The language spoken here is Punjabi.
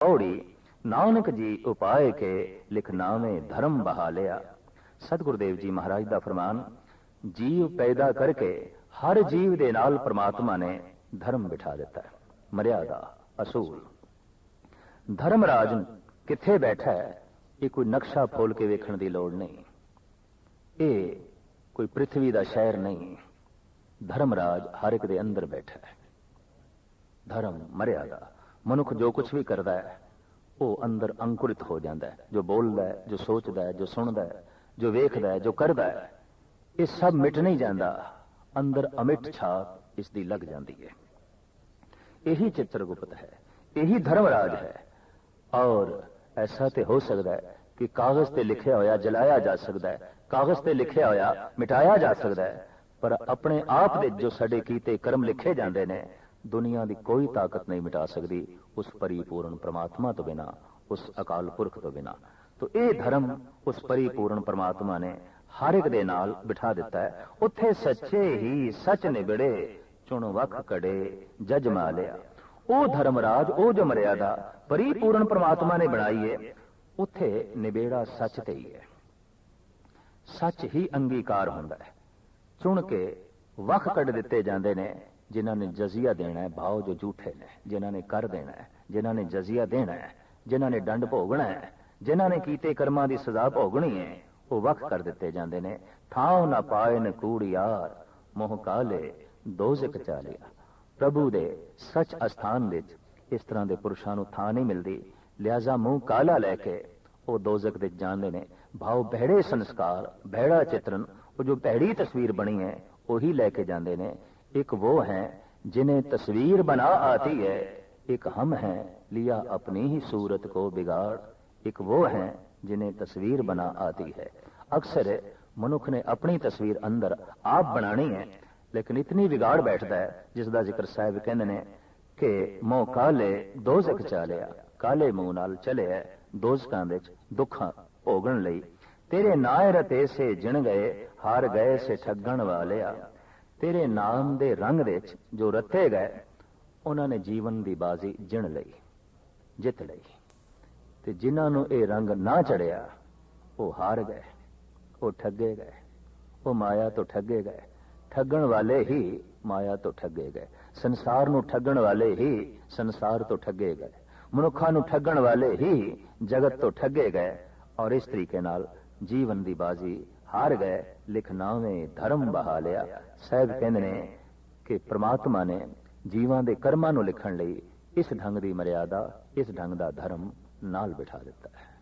ਪੌੜੀ ਨਾਨਕ ਜੀ ਉਪਾਏ ਕੇ ਲਿਖ ਧਰਮ ਬਹਾ ਲਿਆ। ਸਤਿਗੁਰ ਦੇਵ ਜੀ ਮਹਾਰਾਜ ਦਾ ਫਰਮਾਨ, ਜੀਵ ਪੈਦਾ ਕਰਕੇ ਹਰ ਜੀਵ ਦੇ ਨਾਲ ਪ੍ਰਮਾਤਮਾ ਨੇ ਧਰਮ ਬਿਠਾ ਦਿੱਤਾ ਹੈ। ਮਰਿਆਦਾ, ਅਸੂਲ। ਧਰਮ ਰਾਜ ਕਿੱਥੇ ਬੈਠਾ ਹੈ, ਇਹ ਕੋਈ ਨਕਸ਼ਾ ਫੋਲ ਕੇ ਵੇਖਣ ਦੀ ਲੋੜ ਨਹੀਂ। ਇਹ ਕੋਈ ਪ੍ਰithvi ਦਾ ਸ਼ਹਿਰ ਨਹੀਂ। ਧਰਮ ਰਾਜ ਹਰ ਇੱਕ ਦੇ ਅੰਦਰ ਬੈਠਾ ਹੈ। ਧਰਮ, ਮਰਿਆਦਾ ਮਨੁੱਖ ਜੋ ਕੁਝ ਵੀ ਕਰਦਾ ਹੈ, ਉਹ ਅੰਦਰ ਅੰਕੁਰਿਤ ਹੋ ਜਾਂਦਾ ਹੈ। ਜੋ ਬੋਲਦਾ ਹੈ, ਜੋ ਸੋਚਦਾ ਹੈ, ਜੋ ਸੁਣਦਾ ਹੈ, ਜੋ ਵੇਖਦਾ ਹੈ, ਜੋ ਕਰਦਾ ਹੈ, ਇਹ ਸਭ ਮਿਟ ਨਹੀਂ ਜਾਂਦਾ। ਅੰਦਰ ਅਮਿਟ ਛਾਪ ਇਸ ਦੀ ਲੱਗ ਜਾਂਦੀ ਹੈ। ਇਹੀ ਚਿੱਤਰਗੁਪਤ ਹੈ, ਇਹੀ ਧਰਮਰਾਜ ਹੈ। ਔਰ ਐਸਾ ਤੇ ਹੋ ਸਕਦਾ ਹੈ ਕਿ ਕਾਗਜ਼ ਤੇ ਲਿਖਿਆ ਹੋਇਆ, ਜਲਾਇਆ ਜਾ ਸਕਦਾ ਹੈ। ਕਾਗਜ਼ ਤੇ ਲਿਖਿਆ ਹੋਇਆ, ਮਿਟਾਇਆ ਜਾ ਸਕਦਾ ਹੈ। ਪਰ ਆਪਣੇ ਆਪ ਦੇ ਜੋ ਸਾਡੇ ਕੀਤੇ ਕਰਮ ਲਿਖੇ ਜਾਂਦੇ ਨੇ ਦੁਨੀਆ ਦੀ ਕੋਈ ਤਾਕਤ ਨਹੀਂ ਮਿਟਾ ਸਕਦੀ, ਉਸ ਪਰਿਪੂਰਨ ਪ੍ਰਮਾਤਮਾ ਤੋਂ ਬਿਨਾ, ਉਸ ਅਕਾਲ ਪੁਰਖ ਤੋਂ ਬਿਨਾ। ਤੋ ਇਹ ਧਰਮ ਉਸ ਪਰਿਪੂਰਨ ਪ੍ਰਮਾਤਮਾ ਨੇ ਹਰ ਇੱਕ ਦੇ ਨਾਲ ਬਿਠਾ ਦਿੱਤਾ ਹੈ। ਉੱਥੇ ਸੱਚੇ ਹੀ ਸੱਚ ਨਿਬੜੇ ਚੁਣ ਵਖ ਕੜੇ, ਜਜ ਮਾਲਿਆ। ਉਹ ਧਰਮਰਾਜ ਉਹ ਜੋ ਮਰਿਆਦਾ ਪਰਿਪੂਰਨ ਪ੍ਰਮਾਤਮਾ ਨੇ ਬਣਾਈ ਹੈ, ਉੱਥੇ ਨਿਬੇੜਾ ਸੱਚ ਤੇ ਹੀ ਹੈ। ਸੱਚ ਹੀ ਅੰਗੀਕਾਰ ਹੁੰਦਾ ਹੈ। ਚੁਣ ਕੇ ਵਖ ਕੱਢ ਦਿੱਤੇ ਜਾਂਦੇ ਨੇ ਜਿਨ੍ਹਾਂ ਨੇ ਜਜ਼ੀਆ ਦੇਣਾ ਹੈ ਭਾਵ ਜੋ ਝੂਠੇ ਨੇ, ਜਿਨ੍ਹਾਂ ਨੇ ਕਰ ਦੇਣਾ ਹੈ, ਜਿਨ੍ਹਾਂ ਨੇ ਜਜ਼ੀਆ ਦੇਣਾ ਹੈ, ਜਿਨ੍ਹਾਂ ਨੇ ਦੰਡ ਭੋਗਣਾ ਹੈ, ਜਿਨ੍ਹਾਂ ਨੇ ਕੀਤੇ ਕਰਮਾਂ ਦੀ ਸਜ਼ਾ ਭੋਗਣੀ ਹੈ, ਉਹ ਵਖ ਕਰ ਦਿੱਤੇ ਜਾਂਦੇ ਨੇ। ਥਾਉ ਨਾ ਪਾਏ ਨ ਕੂੜਿਆਰ ਮੋਹ ਕਾਲੇ ਦੋਜ਼ਕ ਚਾਲਿਆ। ਪ੍ਰਭੂ ਦੇ ਸੱਚ ਅਸਥਾਨ ਵਿੱਚ ਇਸ ਤਰ੍ਹਾਂ ਦੇ ਪੁਰਸ਼ਾਂ ਨੂੰ ਥਾਂ ਨਹੀਂ ਮਿਲਦੀ। ਲਿਆਜ਼ਾ ਮੂੰਹ ਕਾਲਾ ਲੈ ਕੇ ਉਹ ਦੋਜ਼ਕ ਦੇ ਜਾਂਦੇ ਨੇ। ਭਾਵ ਬਹਿੜੇ ਸੰਸਕਾਰ ਬਹਿੜਾ ਚਿਤਰਨ, ਉਹ ਜੋ ਭੈੜੀ ਤਸਵੀਰ ਬਣੀ ਹੈ, ਉਹੀ ਲੈ ਕੇ ਜਾਂਦੇ ਨੇ। एक वो हैं जिन्हें तस्वीर बना आती है एक हम हैं लिया अपनी ही सूरत को बिगाड़ एक वो हैं जिन्हें तस्वीर बना आती है अक्सर मनुख ने अपनी तस्वीर अंदर आप बनानी है लेकिन इतनी बिगाड़ बैठता है जिसका जिक्र साहब कहते ने कि मोह काले दोजक चालिया काले मुंह नाल चले है दोजकां विच दुखां भोगण ਲਈ ਤੇਰੇ ਨਾਇ ਰਤੇ ਸੇ ਜਿਣ ਗਏ ਹਾਰ ਗਏ ਸੇ ਠੱਗਣ ਵਾਲਿਆ ਤੇਰੇ ਨਾਮ ਦੇ ਰੰਗ ਵਿੱਚ ਜੋ ਰੱਥੇ ਗਏ, ਉਹਨਾਂ ਨੇ ਜੀਵਨ ਦੀ ਬਾਜ਼ੀ ਜਿਣ ਲਈ, ਜਿੱਤ ਲਈ। ਤੇ ਜਿਨ੍ਹਾਂ ਨੂੰ ਇਹ ਰੰਗ ਨਾ ਚੜਿਆ, ਉਹ ਹਾਰ ਗਏ, ਉਹ ਠੱਗੇ ਗਏ, ਉਹ ਮਾਇਆ ਤੋਂ ਠੱਗੇ ਗਏ। ਠੱਗਣ ਵਾਲੇ ਹੀ ਮਾਇਆ ਤੋਂ ਠੱਗੇ ਗਏ। ਸੰਸਾਰ ਨੂੰ ਠੱਗਣ ਵਾਲੇ ਹੀ ਸੰਸਾਰ ਤੋਂ ਠੱਗੇ ਗਏ। ਮਨੁੱਖਾਂ ਨੂੰ ਠੱਗਣ ਵਾਲੇ ਹੀ ਜਗਤ ਤੋਂ ਠੱਗੇ ਗਏ। ਔਰ ਇਸ ਤਰੀਕੇ ਨਾਲ ਜੀਵਨ ਦੀ ਬਾਜ਼ੀ ਹਾਰ ਗਏ ਲਿਖਨਾਵੇਂ ਧਰਮ ਬਹਾ ਲਿਆ। ਸਾਹਿਬ ਕਹਿੰਦੇ ਨੇ ਕਿ ਪ੍ਰਮਾਤਮਾ ਨੇ ਜੀਵਾਂ ਦੇ ਕਰਮਾਂ ਨੂੰ ਲਿਖਣ ਲਈ ਇਸ ਢੰਗ ਦੀ ਮਰਿਆਦਾ, ਇਸ ਢੰਗ ਦਾ ਧਰਮ ਨਾਲ ਬਿਠਾ ਦਿੱਤਾ ਹੈ।